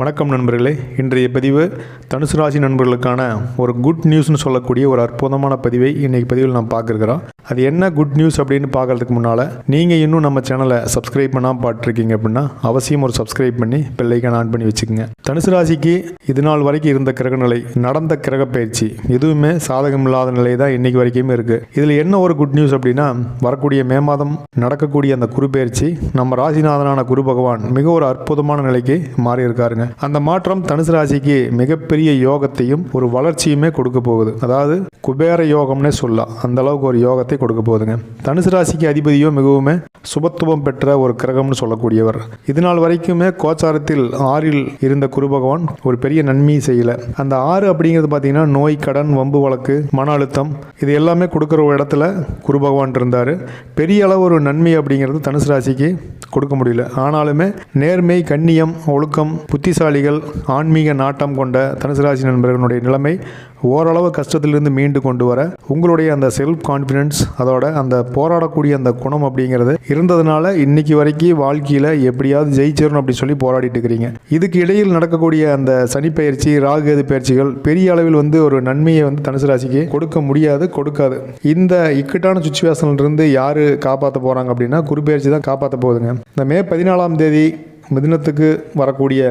வணக்கம் நண்பர்களே. இன்றைய பதிவு தனுசு ராசி நண்பர்களுக்கான ஒரு குட் நியூஸ்னு சொல்லக்கூடிய ஒரு அற்புதமான பதிவை இன்றைக்கி பதிவில் நான் பார்க்குறோம். அது என்ன குட் நியூஸ் அப்படின்னு பார்க்கறதுக்கு முன்னால் நீங்கள் இன்னும் நம்ம சேனலை சப்ஸ்கிரைப் பண்ணால் பார்த்துருக்கீங்க அப்படின்னா அவசியம் ஒரு சப்ஸ்கிரைப் பண்ணி பெல்லைக்கான ஆன் பண்ணி வச்சுக்கோங்க. தனுசு ராசிக்கு இது நாள் வரைக்கும் இருந்த கிரகநிலை நடந்த கிரக பயிற்சி எதுவுமே சாதகம் இல்லாத நிலை தான் இன்னைக்கு வரைக்குமே இருக்குது இதில் என்ன ஒரு குட் நியூஸ் அப்படின்னா வரக்கூடிய மே மாதம் நடக்கக்கூடிய அந்த குரு பயிற்சி நம்ம ராசிநாதனான குரு பகவான் மிக ஒரு அற்புதமான நிலைக்கு மாறி இருக்காருங்க அந்த மாற்றம் தனுசு ராசிக்கு மிகப்பெரிய யோகத்தையும் ஒரு வளர்ச்சியுமே கொடுக்க போகுது. அதாவது குபேர யோகம்னே சொல்லலாம். அந்த அளவுக்கு ஒரு யோகத்தை கொடுக்க போகுதுங்க. தனுசு ராசிக்கு அதிபதியோ மிகவும் சுபத்துவம் பெற்ற ஒரு கிரகம்னு சொல்லக்கூடியவர். இதனால் வரைக்குமே கோச்சாரத்தில் ஆறில் இருந்த குரு பகவான் ஒரு பெரிய நன்மையை செய்யல. அந்த ஆறு அப்படிங்கிறது பார்த்தீங்கன்னா நோய் கடன் வம்பு வழக்கு மன அழுத்தம் இது எல்லாமே கொடுக்குற ஒரு இடத்துல குரு பகவான் இருந்தார். பெரிய அளவு ஒரு நன்மை அப்படிங்கிறது தனுசு ராசிக்கு கொடுக்க முடியல. ஆனாலுமே நேர்மை கண்ணியம் ஒழுக்கம் புத்தி புத்திசாலிகள் ஆன்மீக நாட்டம் கொண்ட தனுசு ராசி நண்பர்களுடைய நிலைமை ஓரளவு கஷ்டத்திலிருந்து மீண்டு கொண்டு வர உங்களுடைய அந்த செல்ஃப் கான்ஃபிடென்ஸ் அதோட அந்த போராடக்கூடிய அந்த குணம் அப்படிங்கிறது இருந்ததுனால இன்னைக்கு வரைக்கும் வாழ்க்கையில் எப்படியாவது ஜெயிச்சிடணும் அப்படி சொல்லி போராடிட்டு இருக்கிறீங்க. இதுக்கு இடையில் நடக்கக்கூடிய அந்த சனிப்பெயர்ச்சி ராகுகேது பயிற்சிகள் பெரிய அளவில் வந்து ஒரு நன்மையை வந்து தனுசு ராசிக்கு கொடுக்க முடியாது கொடுக்காது. இந்த இக்கட்டான சுச்சுவேஷன்லேருந்து யார் காப்பாற்ற போகிறாங்க அப்படின்னா குருபெயர்ச்சி தான் காப்பாற்ற போகுதுங்க. இந்த மே பதினாலாம் தேதி மிதினத்துக்கு வரக்கூடிய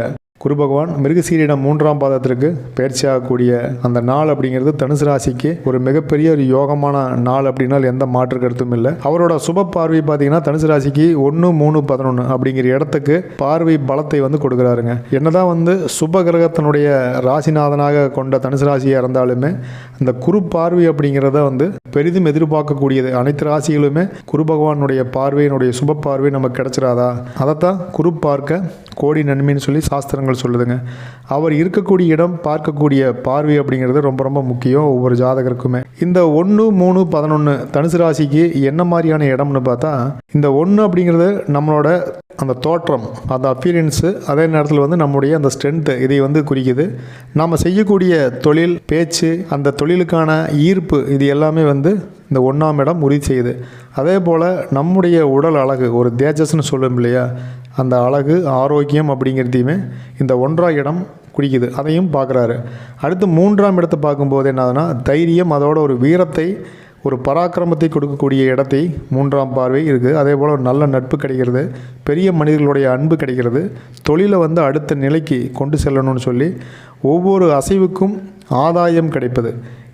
குரு பகவான் மிருகசீரிடம் மூன்றாம் பாதத்திற்கு பயிற்சியாகக்கூடிய அந்த நாள் அப்படிங்கிறது தனுசு ராசிக்கு ஒரு மிகப்பெரிய ஒரு யோகமான நாள் அப்படின்னால் எந்த மாற்று கருத்தும் இல்லை. அவரோட சுப பார்வை பார்த்தீங்கன்னா தனுசு ராசிக்கு ஒன்று மூணு பதினொன்று அப்படிங்கிற இடத்துக்கு பார்வை பலத்தை வந்து கொடுக்குறாருங்க. என்னதான் வந்து சுப கிரகத்தினுடைய ராசிநாதனாக கொண்ட தனுசு ராசியாக இருந்தாலுமே அந்த குரு பார்வை அப்படிங்கிறத வந்து பெரிதும் எதிர்பார்க்கக்கூடியது. அனைத்து ராசிகளுமே குரு பகவானுடைய பார்வையினுடைய சுப பார்வை நமக்கு கிடைச்சிடாதா அதைத்தான் குரு பார்க்க கோடி நன்மைன்னு சொல்லி சாஸ்திரங்கள் சொல்லுதுங்க. அவர் இருக்கக்கூடிய இடம் பார்க்கக்கூடிய பார்வை அப்படிங்கிறது ரொம்ப ரொம்ப முக்கியம் ஒவ்வொரு ஜாதகருக்குமே. இந்த ஒன்று மூணு பதினொன்று தனுசு ராசிக்கு என்ன மாதிரியான இடம்னு பார்த்தா இந்த ஒன்று அப்படிங்கிறது நம்மளோட அந்த தோற்றம் அந்த அப்பீரியன்ஸு அதே நேரத்தில் வந்து நம்முடைய அந்த ஸ்ட்ரென்த்து இதை வந்து குறிக்குது. நாம் செய்யக்கூடிய தொழில் பேச்சு அந்த தொழிலுக்கான ஈர்ப்பு இது எல்லாமே வந்து இந்த ஒன்றாம் இடம் உறுதி செய்யுது. அதே போல் நம்முடைய உடல் அழகு ஒரு தேஜஸ்னு சொல்லும் இல்லையா? அந்த அழகு ஆரோக்கியம் அப்படிங்கிறதையுமே இந்த ஒன்றாம் இடம் குடிக்குது. அதையும் பார்க்குறாரு. அடுத்து மூன்றாம் இடத்தை பார்க்கும்போது என்னதுன்னா தைரியம் அதோட ஒரு வீரத்தை ஒரு பராக்கிரமத்தை கொடுக்கக்கூடிய இடத்தை மூன்றாம் பார்வை இருக்குது. அதே போல் ஒரு நல்ல நட்பு கிடைக்கிறது பெரிய மனிதர்களுடைய அன்பு கிடைக்கிறது. தொழிலை வந்து அடுத்த நிலைக்கு கொண்டு செல்லணும்னு சொல்லி ஒவ்வொரு அசைவுக்கும் ஆதாயம் கிடைப்பது.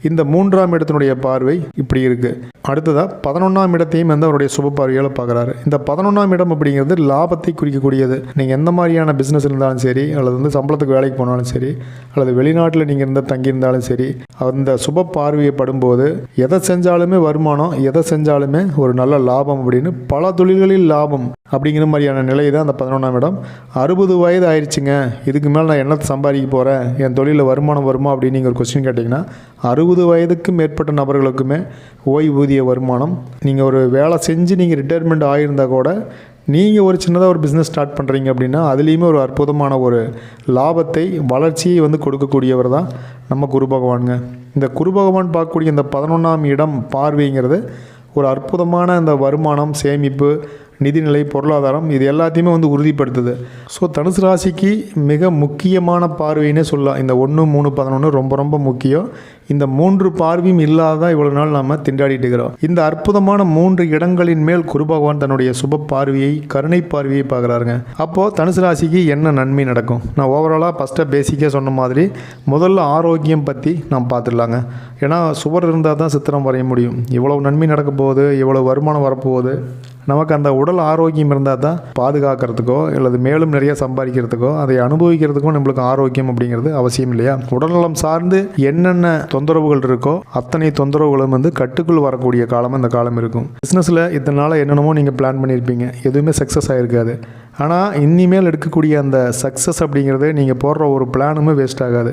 இந்த மூன்றாம் இடத்தினுடைய பார்வை இப்படி இருக்குது அடுத்ததாக பதினொன்றாம் இடத்தையும் வந்து அவருடைய சுப பார்வையால் பார்க்குறாரு. இந்த பதினொன்றாம் இடம் அப்படிங்கிறது லாபத்தை குறிக்கக்கூடியது. நீங்கள் எந்த மாதிரியான பிஸ்னஸ் இருந்தாலும் சரி அல்லது வந்து சம்பளத்துக்கு வேலைக்கு போனாலும் சரி அல்லது வெளிநாட்டில் நீங்கள் இருந்தால் தங்கியிருந்தாலும் சரி அந்த சுப பார்வையை படும்போது எதை செஞ்சாலுமே வருமானம் எதை செஞ்சாலுமே ஒரு நல்ல லாபம் அப்படின்னு பல தொழில்களில் லாபம் அப்படிங்கிற மாதிரியான நிலை தான் அந்த பதினொன்றாம் இடம். அறுபது வயது ஆயிடுச்சுங்க இதுக்கு மேலே நான் என்னத்தை சம்பாதிக்க போகிறேன் என் தொழிலில் வருமானம் வருமா அப்படின்னு நீங்கள் ஒரு கொஸ்டின் கேட்டிங்கன்னா அறுபது வயதுக்கு மேற்பட்ட நபர்களுக்குமே ஓய்வூதிய வருமானம். நீங்கள் ஒரு வேலை செஞ்சு நீங்கள் ரிட்டையர்மெண்ட் ஆகியிருந்தால் கூட நீங்கள் ஒரு சின்னதாக ஒரு பிஸ்னஸ் ஸ்டார்ட் பண்ணுறீங்க அப்படின்னா அதுலேயுமே ஒரு அற்புதமான ஒரு லாபத்தை வளர்ச்சியை வந்து கொடுக்கக்கூடியவர் தான் நம்ம குரு பகவானுங்க. இந்த குரு பகவான் பார்க்கக்கூடிய இந்த பதினொன்றாம் இடம் பார்வைங்கிறது ஒரு அற்புதமான இந்த வருமானம் சேமிப்பு நிதிநிலை பொருளாதாரம் இது எல்லாத்தையுமே வந்து உறுதிப்படுத்துது. ஸோ தனுசு ராசிக்கு மிக முக்கியமான பார்வைன்னே சொல்லலாம். இந்த ஒன்று மூணு பதினொன்று ரொம்ப ரொம்ப முக்கியம். இந்த மூன்று பார்வையும் இல்லாதான் இவ்வளோ நாள் நாம் திண்டாடிட்டு இருக்கிறோம். இந்த அற்புதமான மூன்று இடங்களின் மேல் குரு பகவான் தன்னுடைய சுப பார்வையை கருணை பார்வையை பார்க்குறாருங்க. அப்போது தனுசு ராசிக்கு என்ன நன்மை நடக்கும்? நான் ஓவராலாக ஃபஸ்ட்டாக பேசிக்காக சொன்ன மாதிரி முதல்ல ஆரோக்கியம் பற்றி நாம் பார்த்துடலாங்க. ஏன்னா சுவர் இருந்தால் தான் சித்திரம் வரைய முடியும். இவ்வளோ நன்மை நடக்க போகுது இவ்வளோ வருமானம் வரப்போகுது நமக்கு அந்த உடல் ஆரோக்கியம் இருந்தால் தான் பாதுகாக்கிறதுக்கோ அல்லது மேலும் நிறைய சம்பாதிக்கிறதுக்கோ அதை அனுபவிக்கிறதுக்கோ நம்மளுக்கு ஆரோக்கியம் அப்படிங்கிறது அவசியம் இல்லையா? உடல்நலம் சார்ந்து என்னென்ன தொந்தரவுகள் இருக்கோ அத்தனை தொந்தரவுகளும் வந்து கட்டுக்குள் வரக்கூடிய காலம் இந்த காலம் இருக்கும். பிஸ்னஸில் இத்தனை நாள் என்னென்னமோ நீங்கள் பிளான் பண்ணியிருப்பீங்க எதுவுமே சக்ஸஸ் ஆகிருக்காது ஆனால் இனிமேல் எடுக்கக்கூடிய அந்த சக்ஸஸ் அப்படிங்கிறது நீங்கள் போடுற ஒரு பிளானுமே வேஸ்ட் ஆகாது.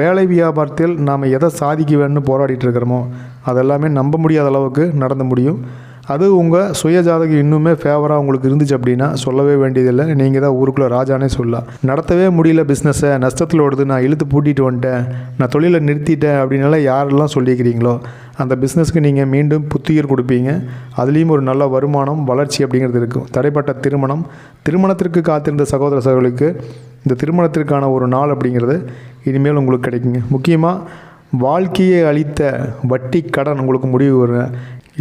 வேலை வியாபாரத்தில் நாம் எதை சாதிக்க வேணும்னு போராடிட்டு இருக்கிறோமோ அதெல்லாமே நம்ப முடியாத அளவுக்கு நடந்து முடியும். அது உங்கள் சுய ஜாதகம் இன்னுமே ஃபேவராக உங்களுக்கு இருந்துச்சு அப்படின்னா சொல்லவே வேண்டியதில்லை. நீங்கள் தான் ஊருக்குள்ளே ராஜானே சொல்லலாம். நடத்தவே முடியல பிஸ்னஸை நஷ்டத்தில் ஓடுது. நான் இழுத்து பூட்டிட்டு வந்துட்டேன். நான் தொழிலை நிறுத்திட்டேன் அப்படின்னால யாரெல்லாம் சொல்லிக்கிறீங்களோ அந்த பிஸ்னஸ்க்கு நீங்கள் மீண்டும் புத்துயிர் கொடுப்பீங்க. அதுலேயும் ஒரு நல்ல வருமானம் வளர்ச்சி அப்படிங்கிறது இருக்கும். தடைப்பட்ட திருமணம். திருமணத்திற்கு காத்திருந்த சகோதர சகோதரிகளுக்கு இந்த திருமணத்திற்கான ஒரு நாள் அப்படிங்கிறது இனிமேல் உங்களுக்கு கிடைக்குங்க. முக்கியமாக வாழ்க்கையை அளித்த வட்டி கடன் உங்களுக்கு முடிவு வரும்.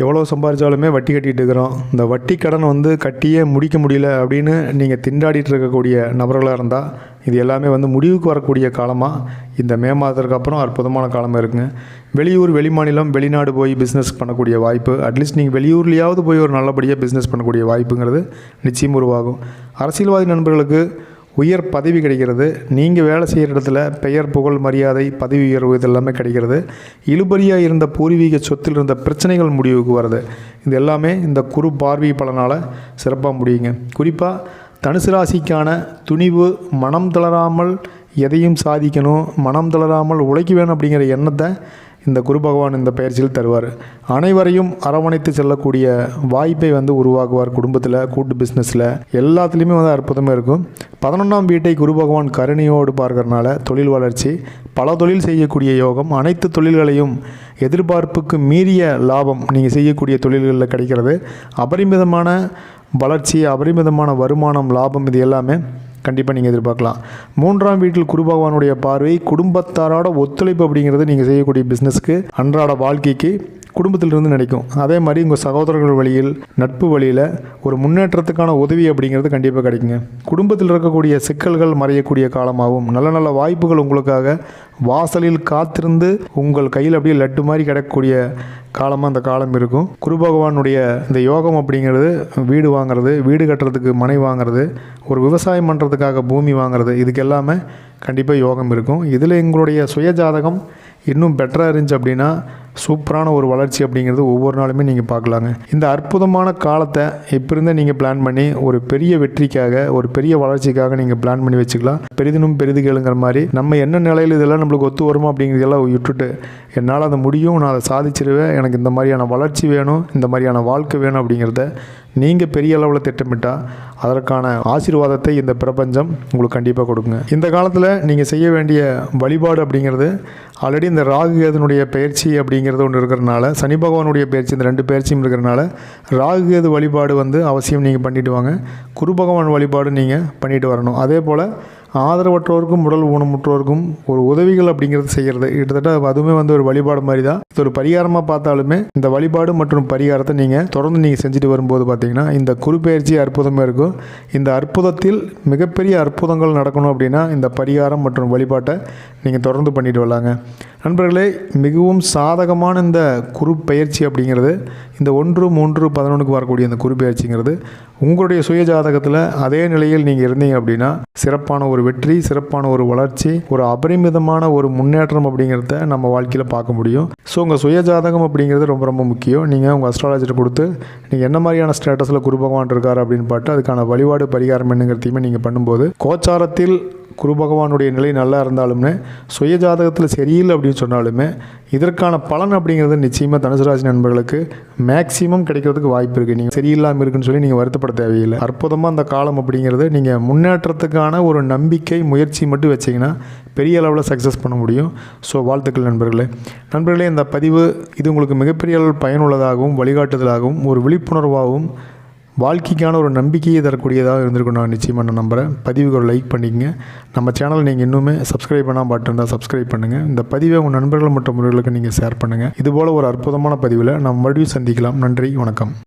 எவ்வளோ சம்பாதிச்சாலுமே வட்டி கட்டிகிட்டு இருக்கிறோம். இந்த வட்டி கடன் வந்து கட்டியே முடிக்க முடியல அப்படின்னு நீங்கள் திண்டாடிட்டு இருக்கக்கூடிய நபர்களாக இருந்தால் இது எல்லாமே வந்து முடிவுக்கு வரக்கூடிய காலமாக இந்த மே மாதத்துக்கு அப்புறம் அற்புதமான காலமாக இருக்குங்க. வெளியூர் வெளிமாநிலம் வெளிநாடு போய் பிஸ்னஸ் பண்ணக்கூடிய வாய்ப்பு அட்லீஸ்ட் நீங்கள் வெளியூர்லேயாவது போய் ஒரு நல்லபடியாக பிஸ்னஸ் பண்ணக்கூடிய வாய்ப்புங்கிறது நிச்சயம் உருவாகும். அரசியல்வாதி நண்பர்களுக்கு உயர் பதவி கிடைக்கிறது. நீங்கள் வேலை செய்கிற இடத்துல பெயர் புகழ் மரியாதை பதவி உயர்வு இதெல்லாமே கிடைக்கிறது. இழுபறியாக இருந்த பூர்வீக சொத்தில் இருந்த பிரச்சனைகள் முடிவுக்கு வருது. இது எல்லாமே இந்த குரு பார்வை பலனால் சிறப்பாக முடியுங்க. குறிப்பாக தனுசு ராசிக்கான துணிவு மனம் தளராமல் எதையும் சாதிக்கணும் மனம் தளராமல் உழைக்க வேணும் அப்படிங்கிற எண்ணத்தை இந்த குரு பகவான் இந்த பயிற்சியில் தருவார். அனைவரையும் அரவணைத்து செல்லக்கூடிய வாய்ப்பை வந்து உருவாக்குவார் குடும்பத்தில் கூட்டு பிஸ்னஸில் எல்லாத்துலேயுமே வந்து அற்புதமாக இருக்கும். பதினொன்றாம் வீட்டை குரு பகவான் கருணையோடு பார்க்கறனால தொழில் வளர்ச்சி பல தொழில் செய்யக்கூடிய யோகம் அனைத்து தொழில்களையும் எதிர்பார்ப்புக்கு மீறிய லாபம் நீங்கள் செய்யக்கூடிய தொழில்களில் கிடைக்கிறது. அபரிமிதமான வளர்ச்சி அபரிமிதமான வருமானம் லாபம் இது எல்லாமே கண்டிப்பாக நீங்கள் எதிர்பார்க்கலாம். மூன்றாம் வீட்டில் குரு பகவானுடைய பார்வை குடும்பத்தாரோட ஒத்துழைப்பு அப்படிங்கிறது நீங்கள் செய்யக்கூடிய பிஸ்னஸ்க்கு அன்றாட வாழ்க்கைக்கு குடும்பத்திலிருந்து நினைக்கும். அதே மாதிரி உங்கள் சகோதரர்கள் வழியில் நட்பு வழியில் ஒரு முன்னேற்றத்துக்கான உதவி அப்படிங்கிறது கண்டிப்பாக கிடைக்குங்க. குடும்பத்தில் இருக்கக்கூடிய சிக்கல்கள் மறையக்கூடிய காலமாகவும் நல்ல நல்ல வாய்ப்புகள் உங்களுக்காக வாசலில் காத்திருந்து உங்கள் கையில் அப்படியே லட்டு மாதிரி கிடக்கக்கூடிய காலமாக அந்த காலம் இருக்கும். குரு பகவானுடைய இந்த யோகம் அப்படிங்கிறது வீடு வாங்குறது வீடு கட்டுறதுக்கு மனை வாங்குறது ஒரு விவசாயம் பண்ணுறதுக்காக பூமி வாங்குறது இதுக்கு எல்லாமே கண்டிப்பாக யோகம் இருக்கும். இதில் எங்களுடைய சுய ஜாதகம் இன்னும் பெட்டராக இருந்துச்சு அப்படின்னா சூப்பரான ஒரு வளர்ச்சி அப்படிங்கிறது ஒவ்வொரு நாளுமே நீங்கள் பார்க்கலாங்க. இந்த அற்புதமான காலத்தை இப்போ இருந்தே நீங்கள் பிளான் பண்ணி ஒரு பெரிய வெற்றிக்காக ஒரு பெரிய வளர்ச்சிக்காக நீங்கள் பிளான் பண்ணி வச்சுக்கலாம். பெரிதினும் பெரிது கேளுங்கிற மாதிரி நம்ம என்ன நிலையில் இதெல்லாம் நம்மளுக்கு ஒத்து வருமா அப்படிங்கிறதெல்லாம் விட்டுட்டு என்னால் அதை முடியும் நான் அதை சாதிச்சிருவேன் எனக்கு இந்த மாதிரியான வளர்ச்சி வேணும் இந்த மாதிரியான வாழ்க்கை வேணும் அப்படிங்கிறத நீங்கள் பெரிய அளவில் திட்டமிட்டால் அதற்கான ஆசீர்வாதத்தை இந்த பிரபஞ்சம் உங்களுக்கு கண்டிப்பாக கொடுக்குங்க. இந்த காலத்தில் நீங்கள் செய்ய வேண்டிய வழிபாடு அப்படிங்கிறது ஆல்ரெடி இந்த ராகு கேதுனுடைய பயிற்சி அப்படிங்கிறது ஒன்று இருக்கிறனால சனி பகவானுடைய பயிற்சி இந்த ரெண்டு பயிற்சியும் இருக்கிறனால ராகு கேது வழிபாடு வந்து அவசியம் நீங்கள் பண்ணிட்டு வாங்க. குரு பகவான் வழிபாடு நீங்கள் பண்ணிட்டு வரணும். அதே போல் ஆதரவற்றோருக்கும் உடல் ஊனமுற்றோருக்கும் ஒரு உதவிகள் அப்படிங்கிறது செய்கிறது கிட்டத்தட்ட அதுவுமே வந்து ஒரு வழிபாடு மாதிரி தான் இது ஒரு பரிகாரமாக பார்த்தாலுமே இந்த வழிபாடு மற்றும் பரிகாரத்தை நீங்கள் தொடர்ந்து நீங்கள் செஞ்சுட்டு வரும்போது பார்த்தீங்கன்னா இந்த குரு அற்புதமாக இருக்கும். இந்த அற்புதத்தில் மிகப்பெரிய அற்புதங்கள் நடக்கணும் அப்படின்னா இந்த பரிகாரம் மற்றும் வழிபாட்டை நீங்கள் தொடர்ந்து பண்ணிட்டு வரலாங்க. நண்பர்களே மிகவும் சாதகமான இந்த குரு பயிற்சி அப்படிங்கிறது இந்த ஒன்று மூன்று பதினொன்றுக்கு வரக்கூடிய இந்த குரு பயிற்சிங்கிறது உங்களுடைய சுய ஜாதகத்தில் அதே நிலையில் நீங்கள் இருந்தீங்க அப்படின்னா சிறப்பான ஒரு வெற்றி சிறப்பான ஒரு வளர்ச்சி ஒரு அபரிமிதமான ஒரு முன்னேற்றம் அப்படிங்கிறத நம்ம வாழ்க்கையில் பார்க்க முடியும். ஸோ உங்கள் சுய ஜாதகம் அப்படிங்கிறது ரொம்ப ரொம்ப முக்கியம். நீங்கள் உங்கள் அஸ்ட்ராலஜர் கொடுத்து நீங்கள் என்ன மாதிரியான ஸ்டேட்டஸில் குரு பகவான் இருக்கார் அப்படின்னு பார்த்து அதுக்கான வழிபாடு பரிகாரம் என்னங்கிறதையுமே நீங்கள் பண்ணும்போது கோச்சாரத்தில் குரு பகவானுடைய நிலை நல்லா இருந்தாலுமே சுய ஜாதகத்தில் சரியில்லை அப்படின்னு சொன்னாலுமே இதற்கான பலன் அப்படிங்கிறது நிச்சயமாக தனுசு ராசி நண்பர்களுக்கு மேக்சிமம் கிடைக்கிறதுக்கு வாய்ப்பு இருக்குது நீங்கள் சரியில்லாமல் இருக்குன்னு சொல்லி நீங்கள் வருத்தப்பட தேவையில்லை. அற்புதமாக அந்த காலம் அப்படிங்கிறது நீங்கள் முன்னேற்றத்துக்கான ஒரு நம்பிக்கை முயற்சி மட்டும் வச்சிங்கன்னா பெரிய அளவில் சக்ஸஸ் பண்ண முடியும். ஸோ வாழ்த்துக்கள் நண்பர்களே. நண்பர்களே இந்த பதிவு இது உங்களுக்கு மிகப்பெரிய அளவில் பயனுள்ளதாகவும் வழிகாட்டுதலாகவும் ஒரு விழிப்புணர்வாகவும் வாழ்க்கைக்கான ஒரு நம்பிக்கையை தரக்கூடியதாக இருந்திருக்கும் நான் நிச்சயமாக நான் நம்புகிறேன் பதிவுக்கு ஒரு லைக் பண்ணிக்கங்க. நம்ம சேனல் நீங்கள் இன்னுமே சப்ஸ்கிரைப் பண்ணால் பட்டிருந்தால் சப்ஸ்கிரைப் பண்ணுங்கள் இந்த பதிவை உங்கள் நண்பர்கள் மற்றும் முறைகளுக்கு நீங்கள் ஷேர் பண்ணுங்கள் இதுபோல் ஒரு அற்புதமான பதிவில் நாம் மறுபடியும் சந்திக்கலாம். நன்றி வணக்கம்.